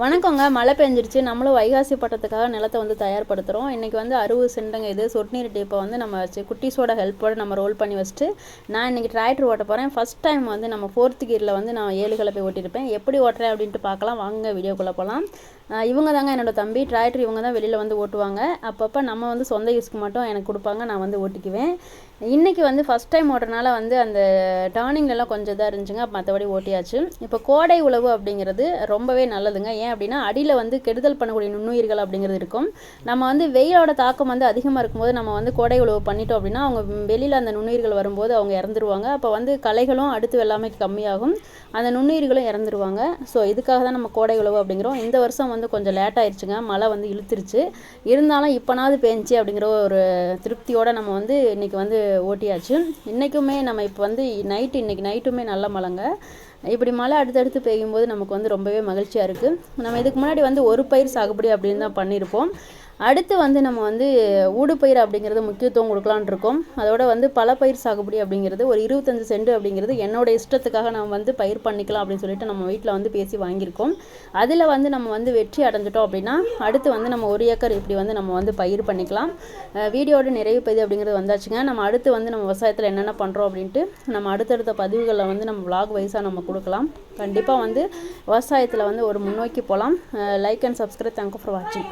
வணக்கங்க. மழை பெஞ்சிருச்சு. நம்மளும் வைகாசி பட்டத்துக்காக நிலத்தை வந்து தயார்படுத்துகிறோம் இன்றைக்கி வந்து அறுபது சென்டங்க இது. சொட்டுநீர் டேப்பை வந்து நம்ம வச்சு குட்டீஸோட ஹெல்ப்போட நம்ம ரோல் பண்ணி வச்சுட்டு நான் இன்றைக்கி டிராக்டர் ஓட்ட போகிறேன் ஃபஸ்ட் டைம் வந்து நம்ம ஃபோர்த்து கீரில் வந்து நான் ஏழு கலப்பை ஓட்டியிருப்பேன். எப்படி ஓட்டுறேன் அப்படின்ட்டு பார்க்கலாம். வாங்க வீடியோக்குள்ளே போகலாம். இவங்க தாங்க என்னோட தம்பி. டிராக்டர் இவங்க தான் வெளியில் வந்து ஓட்டுவாங்க. அப்பப்போ நம்ம வந்து சொந்த யூஸ்க்கு மட்டும் எனக்கு கொடுப்பாங்க. நான் வந்து ஓட்டிக்குவேன். இன்றைக்கி வந்து ஃபஸ்ட் டைம் ஓட்டுறனால வந்து அந்த டேர்னிங்லலாம் கொஞ்சம் இதாக இருந்துச்சுங்க. மற்றபடி ஓட்டியாச்சு. இப்போ கோடை உழவு அப்படிங்கிறது ரொம்பவே நல்லதுங்க. ஏன் அப்படின்னா அடியில் வந்து கெடுதல் பண்ணக்கூடிய நுண்ணுயிர்கள் அப்படிங்கிறது இருக்கும். நம்ம வந்து வெயிலோட தாக்கம் வந்து அதிகமாக இருக்கும்போது நம்ம வந்து கோடை உழவு பண்ணிட்டோம் அப்படின்னா அவங்க வெளியில் அந்த நுண்ணுயிர்கள் வரும்போது அவங்க இறந்துருவாங்க. அப்போ வந்து களைகளும் அடுத்து எல்லாமே கம்மியாகும். அந்த நுண்ணுயிர்களும் இறந்துருவாங்க. ஸோ இதுக்காக தான் நம்ம கோடை உழவு அப்படிங்கிறோம். இந்த வருஷம் வந்து கொஞ்சம் லேட் ஆயிடுச்சுங்க மழை வந்து இழுத்துருச்சு. இருந்தாலும் இப்போனாவது பேஞ்சி அப்படிங்கிற ஒரு திருப்தியோடு நம்ம வந்து இன்னைக்கு வந்து ஓட்டியாச்சு. இன்றைக்குமே நம்ம இப்போ வந்து நைட்டு இன்றைக்கி நைட்டுமே நல்ல மழைங்க. இப்படி மழை அடுத்தடுத்து பெய்யும்போது நமக்கு வந்து ரொம்பவே மகிழ்ச்சியாக இருக்குது நம்ம இதுக்கு முன்னாடி வந்து ஒரு பயிர் சாகுபடி அப்படின்னு தான் பண்ணியிருப்போம். அடுத்து வந்து நம்ம வந்து ஊடுபயிர் அப்படிங்கிறது முக்கியத்துவம் கொடுக்கலான் இருக்கோம். அதோட வந்து பல பயிர் சாகுபடி அப்படிங்கிறது ஒரு இருபத்தஞ்சு சென்ட் அப்படிங்கிறது என்னோட இஷ்டத்துக்காக நம்ம வந்து பயிர் பண்ணிக்கலாம் அப்படின்னு சொல்லிட்டு நம்ம வீட்டில் வந்து பேசி வாங்கியிருக்கோம். அதில் வந்து நம்ம வந்து வெற்றி அடைஞ்சிட்டோம் அப்படின்னா அடுத்து வந்து நம்ம ஒரு ஏக்கர் இப்படி வந்து நம்ம வந்து பயிர் பண்ணிக்கலாம். வீடியோட நிறைவு பதிவு அப்படிங்கிறது வந்தாச்சுங்க. நம்ம அடுத்து வந்து நம்ம விவசாயத்தில் என்னென்ன பண்ணுறோம் அப்படின்ட்டு நம்ம அடுத்தடுத்த பதிவுகளில் வந்து நம்ம vlog வைஸாக நம்ம கொடுக்கலாம். கண்டிப்பாக வந்து விவசாயத்தில் வந்து ஒரு முன்னோக்கி போகலாம் like and subscribe thank you for வாட்சிங்